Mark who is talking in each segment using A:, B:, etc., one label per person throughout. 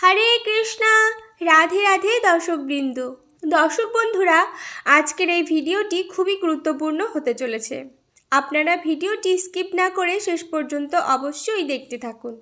A: হরে কৃষ্ণা, রাধে রাধে দর্শকবৃন্দ। দর্শক বন্ধুরা, আজকের এই ভিডিওটি খুবই গুরুত্বপূর্ণ হতে চলেছে। আপনারা ভিডিওটি স্কিপ না করে শেষ পর্যন্ত অবশ্যই দেখতে থাকুন।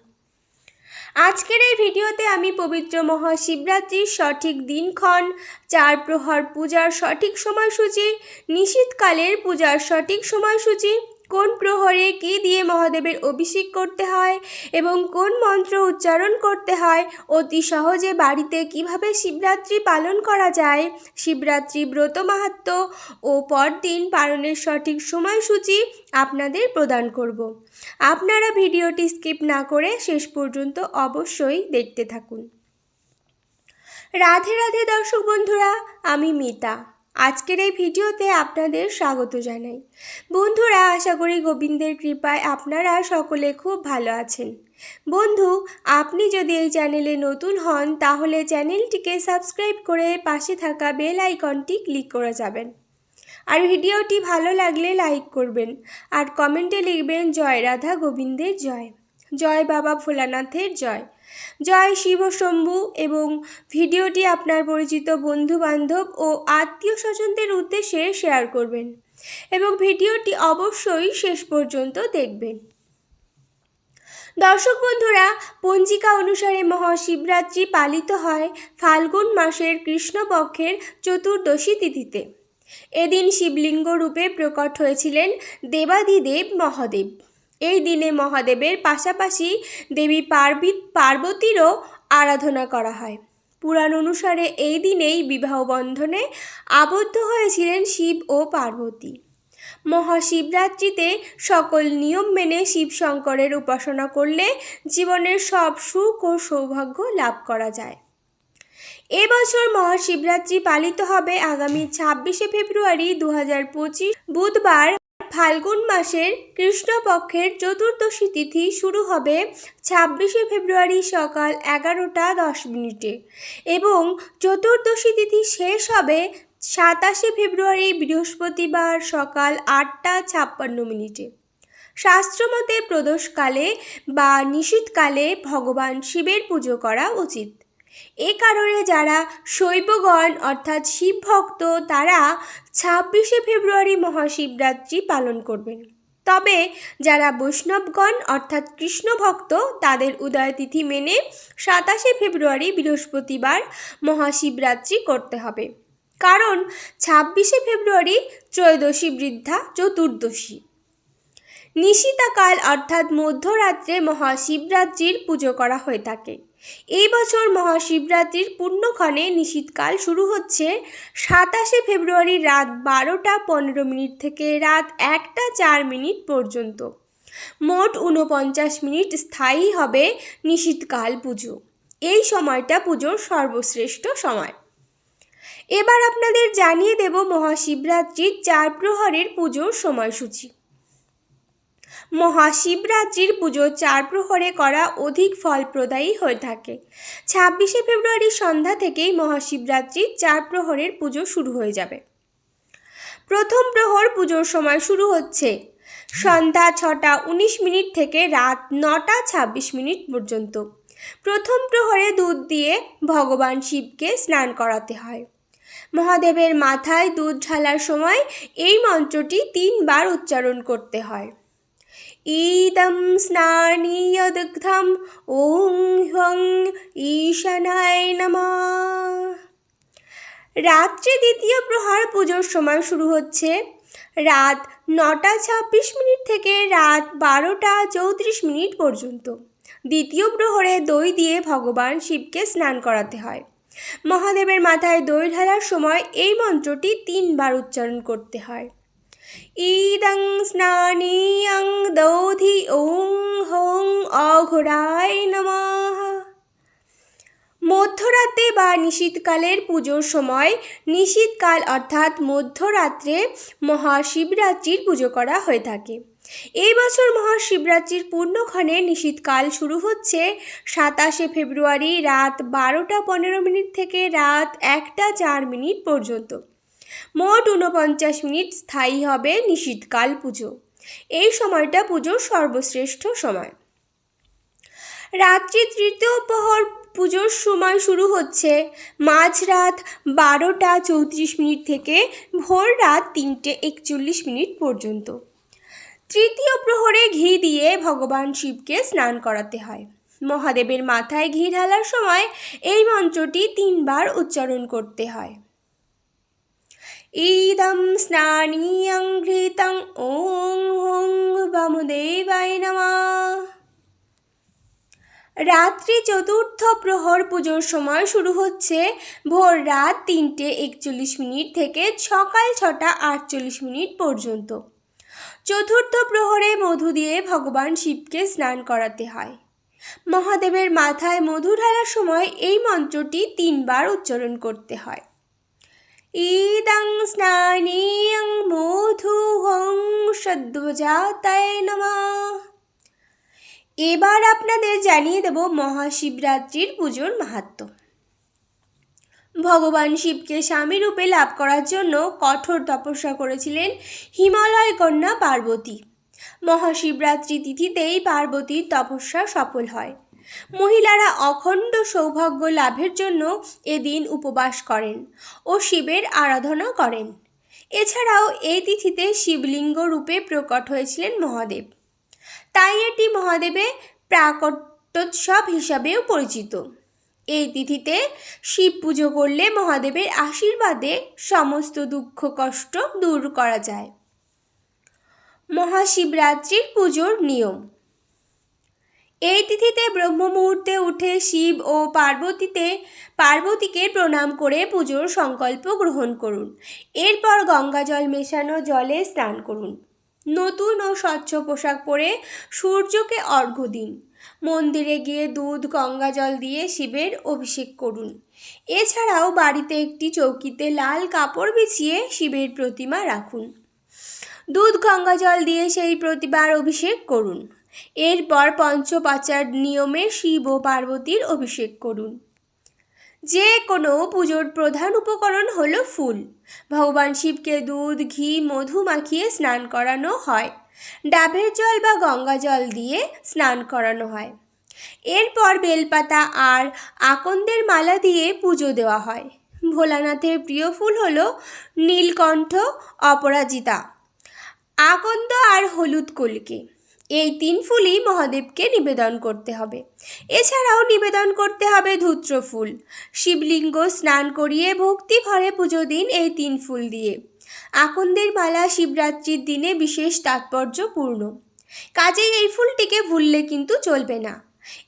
A: আজকের এই ভিডিওতে আমি পবিত্র মহাশিবরাত্রির সঠিক দিনক্ষণ, চার প্রহর পূজার সঠিক সময়সূচি নিশীতকালের পূজার সঠিক সময়সূচি কোন প্রহরে কী দিয়ে মহাদেবের অভিষেক করতে হয় এবং কোন মন্ত্র উচ্চারণ করতে হয়, অতি সহজে বাড়িতে কীভাবে শিবরাত্রি পালন করা যায়, শিবরাত্রি ব্রত মাহাত্ম ও পরদিন পালনের সঠিক সময়সূচি আপনাদের প্রদান করব। আপনারা ভিডিওটি স্কিপ না করে শেষ পর্যন্ত অবশ্যই দেখতে থাকুন। রাধে রাধে দর্শক বন্ধুরা, আমি মিতা। আজকের এই ভিডিওতে আপনাদের স্বাগত জানাই। বন্ধুরা, আশা করি গোবিন্দের কৃপায় আপনারা সকলে খুব ভালো আছেন। বন্ধু, আপনি যদি এই চ্যানেলে নতুন হন, তাহলে চ্যানেলটিকে সাবস্ক্রাইব করে পাশে থাকা বেল আইকনটি ক্লিক করে যাবেন। আর ভিডিওটি ভালো লাগলে লাইক করবেন আর কমেন্টে লিখবেন, জয় রাধা গোবিন্দের জয়। জয় বাবা ভোলানাথের জয়। জয় শিব শম্ভু এবং ভিডিওটি আপনার পরিচিত বন্ধু বান্ধব ও আত্মীয় স্বজনদের উদ্দেশ্যে শেয়ার করবেন এবং ভিডিওটি অবশ্যই শেষ পর্যন্ত দেখবেন। দর্শক বন্ধুরা, পঞ্জিকা অনুসারে মহাশিবরাত্রি পালিত হয় ফাল্গুন মাসের কৃষ্ণপক্ষের চতুর্দশী তিথিতে। এদিন শিবলিঙ্গ রূপে প্রকট হয়েছিলেন দেবাদিদেব মহাদেব। এই দিনে মহাদেবের পাশাপাশি দেবী পার্বী পার্বতীরও আরাধনা করা হয়। পুরাণ অনুসারে এই দিনেই বিবাহ বন্ধনে আবদ্ধ হয়েছিলেন শিব ও পার্বতী। মহাশিবরাত্রিতে সকল নিয়ম মেনে শিব শঙ্করের উপাসনা করলে জীবনের সব সুখ ও সৌভাগ্য লাভ করা যায়। এবছর মহাশিবরাত্রি পালিত হবে আগামী ছাব্বিশে ফেব্রুয়ারি দু হাজার পঁচিশ বুধবার ফাল্গুন মাসের কৃষ্ণপক্ষের চতুর্দশী তিথি শুরু হবে ছাব্বিশে ফেব্রুয়ারি সকাল এগারোটা দশ মিনিটে এবং চতুর্দশী তিথি শেষ হবে সাতাশে ফেব্রুয়ারি বৃহস্পতিবার সকাল আটটা ছাপ্পান্ন মিনিটে। শাস্ত্রমতে প্রদোষকালে বা নিশীতকালে ভগবান শিবের পুজো করা উচিত। এ কারণে যারা শৈবগণ, অর্থাৎ শিব ভক্ত তারা ছাব্বিশে ফেব্রুয়ারি মহাশিবরাত্রি পালন করবেন। তবে যারা বৈষ্ণবগণ, অর্থাৎ কৃষ্ণ ভক্ত তাদের উদয়তিথি মেনে সাতাশে ফেব্রুয়ারি বৃহস্পতিবার মহাশিবরাত্রি করতে হবে। কারণ ছাব্বিশে ফেব্রুয়ারি ত্রয়োদশী বৃদ্ধা, চতুর্দশী। নিশিতাকাল, অর্থাৎ মধ্যরাত্রে মহাশিবরাত্রির পুজো করা হয়ে থাকে। এই বছর মহাশিবরাত্রির পূর্ণক্ষণে নিশীতকাল শুরু হচ্ছে। সাতাশে ফেব্রুয়ারি রাত বারোটা পনেরো মিনিট থেকে রাত একটা চার মিনিট পর্যন্ত। মোট ঊনপঞ্চাশ মিনিট স্থায়ী হবে নিশীতকাল পুজো। এই সময়টা পুজোর সর্বশ্রেষ্ঠ সময়। এবার আপনাদের জানিয়ে দেব মহাশিবরাত্রির চার প্রহরের পুজোর সময়সূচি। মহাশিবরাত্রির পুজো চার প্রহরে করা অধিক ফলপ্রদায়ী হয়ে থাকে। ছাব্বিশে ফেব্রুয়ারি সন্ধ্যা থেকেই মহাশিবরাত্রির চার প্রহরের পুজো শুরু হয়ে যাবে। প্রথম প্রহর পুজোর সময় শুরু হচ্ছে সন্ধ্যা ছটা উনিশ মিনিট থেকে রাত নটা ছাব্বিশ মিনিট পর্যন্ত। প্রথম প্রহরে দুধ দিয়ে ভগবান শিবকে স্নান করাতে হয়। মহাদেবের মাথায় দুধ ঢালার সময় এই মন্ত্রটি তিনবার উচ্চারণ করতে হয়। ইদম স্নানীয়দুগ্ধম ওং হং ঈশানায় নমঃ রাত্রে দ্বিতীয় প্রহার পুজোর সময় শুরু হচ্ছে। রাত নটা ছাব্বিশ মিনিট থেকে রাত বারোটা চৌত্রিশ মিনিট পর্যন্ত। দ্বিতীয় প্রহরে দই দিয়ে ভগবান শিবকে স্নান করাতে হয়। মহাদেবের মাথায় দই ঢালার সময় এই মন্ত্রটি তিনবার উচ্চারণ করতে হয়। ইদং স্নানীয়ং দৌধি ওং হং অঘোরায় নমঃ মধ্যরাতে বা নিশীতকালের পুজোর সময় নিশীতকাল অর্থাৎ মধ্যরাত্রে মহাশিবরাত্রির পুজো করা হয়ে থাকে। এই বছর মহাশিবরাত্রির পূর্ণক্ষণে নিশীতকাল শুরু হচ্ছে সাতাশে ফেব্রুয়ারি রাত বারোটা পনেরো মিনিট থেকে রাত একটা চার মিনিট পর্যন্ত। মোট ঊনপঞ্চাশ মিনিট স্থায়ী হবে নিশীতকাল পুজো। এই সময়টা পুজোর সর্বশ্রেষ্ঠ সময়। রাত্রি তৃতীয় প্রহর পুজোর সময় শুরু হচ্ছে মাঝরাত বারোটা চৌত্রিশ মিনিট থেকে ভোর রাত তিনটে একচল্লিশ মিনিট পর্যন্ত। তৃতীয় প্রহরে ঘি দিয়ে ভগবান শিবকে স্নান করাতে হয়। মহাদেবের মাথায় ঘি ঢালার সময় এই মন্ত্রটি তিনবার উচ্চারণ করতে হয়। ইদম স্নানীয়ং ঘৃতং ওং হং বামদেবায় নমঃ রাত্রি চতুর্থ প্রহর পুজোর সময় শুরু হচ্ছে ভোর রাত তিনটে একচল্লিশ মিনিট থেকে সকাল ছটা আটচল্লিশ মিনিট পর্যন্ত। চতুর্থ প্রহরে মধু দিয়ে ভগবান শিবকে স্নান করাতে হয়। মহাদেবের মাথায় মধু ঢালার সময় এই মন্ত্রটি তিনবার উচ্চারণ করতে হয়। ইদং স্নানীয়ং মধু হং সদ্বজাতায় নমঃ এবার আপনাদের জানিয়ে দেব মহাশিবরাত্রির পুজোর মাহাত্ম্য ভগবান শিবকে স্বামী রূপে লাভ করার জন্য কঠোর তপস্যা করেছিলেন হিমালয় কন্যা পার্বতী। মহাশিবরাত্রি তিথিতেই পার্বতীর তপস্যা সফল হয়। মহিলারা অখণ্ড সৌভাগ্য লাভের জন্য এদিন উপবাস করেন ও শিবের আরাধনা করেন। এছাড়াও এই তিথিতে শিবলিঙ্গ রূপে প্রকট হয়েছিলেন মহাদেব। তাই এটি মহাদেবে প্রাকট্যোৎসব হিসাবেও পরিচিত। এই তিথিতে শিব পুজো করলে মহাদেবের আশীর্বাদে সমস্ত দুঃখ কষ্ট দূর করা যায়। মহাশিবরাত্রির পুজোর নিয়ম। এই তিথিতে ব্রহ্ম মুহূর্তে উঠে শিব ও পার্বতীতে পার্বতীকে প্রণাম করে পুজোর সংকল্প গ্রহণ করুন। এরপর গঙ্গাজল মেশানো জলে স্নান করুন। নতুন ও স্বচ্ছ পোশাক পরে সূর্যকে অর্ঘ্য দিন। মন্দিরে গিয়ে দুধ, গঙ্গা জল দিয়ে শিবের অভিষেক করুন। এছাড়াও বাড়িতে একটি চৌকিতে লাল কাপড় বিছিয়ে শিবের প্রতিমা রাখুন। দুধ, গঙ্গা জল দিয়ে সেই প্রতিমার অভিষেক করুন। এরপর পঞ্চপাচার নিয়মে শিব ও পার্বতীর অভিষেক করুন। যে কোনো পুজোর প্রধান উপকরণ হলো ফুল। ভগবান শিবকে দুধ, ঘি, মধু মাখিয়ে স্নান করানো হয়। ডাবের জল বা গঙ্গা জল দিয়ে স্নান করানো হয়। এরপর বেলপাতা আর আকন্দের মালা দিয়ে পুজো দেওয়া হয়। ভোলানাথের প্রিয় ফুল হল নীলকণ্ঠ অপরাজিতা। আকন্দ আর হলুদ কলকে। এই তিন ফুলই মহাদেবকে নিবেদন করতে হবে। এছাড়াও নিবেদন করতে হবে ধূত্র ফুল। শিবলিঙ্গ স্নান করিয়ে ভক্তি ভরে পুজো দিন এই তিন ফুল দিয়ে। আকন্দের মালা শিবরাত্রির দিনে বিশেষ তাৎপর্যপূর্ণ। কাজেই এই ফুলটিকে ভুললে কিন্তু চলবে না।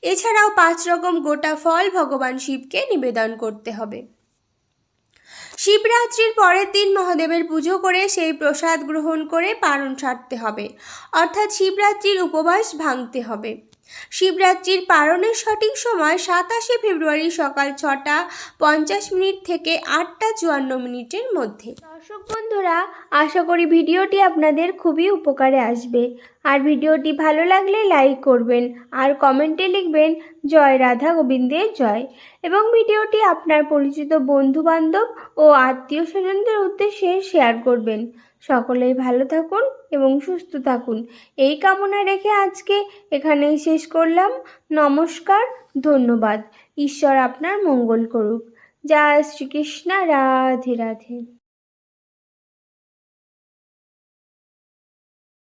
A: এছাড়াও পাঁচ রকম গোটা ফল ভগবান শিবকে নিবেদন করতে হবে। শিবরাত্রির পরের দিন মহাদেবের পুজো করে সেই প্রসাদ গ্রহণ করে পালন সারতে হবে। অর্থাৎ শিবরাত্রির উপবাস ভাঙতে হবে। শিবরাত্রির পালনের সঠিক সময় সাতাশে ফেব্রুয়ারি সকাল ছটা পঞ্চাশ মিনিট থেকে আটটা চুয়ান্ন মিনিটের মধ্যে। দর্শক বন্ধুরা, আশা করি ভিডিওটি আপনাদের খুবই উপকারে আসবে। আর ভিডিওটি ভালো লাগলে লাইক করবেন আর কমেন্টে লিখবেন, জয় রাধা গোবিন্দের জয়। এবং ভিডিওটি আপনার পরিচিত বন্ধু বান্ধব ও আত্মীয় স্বজনদের উদ্দেশ্যে শেয়ার করবেন। সকলেই ভালো থাকুন এবং সুস্থ থাকুন। এই কামনা রেখে আজকে এখানেই শেষ করলাম। নমস্কার, ধন্যবাদ। ঈশ্বর আপনার মঙ্গল করুক। জয় শ্রীকৃষ্ণ, রাধে রাধে।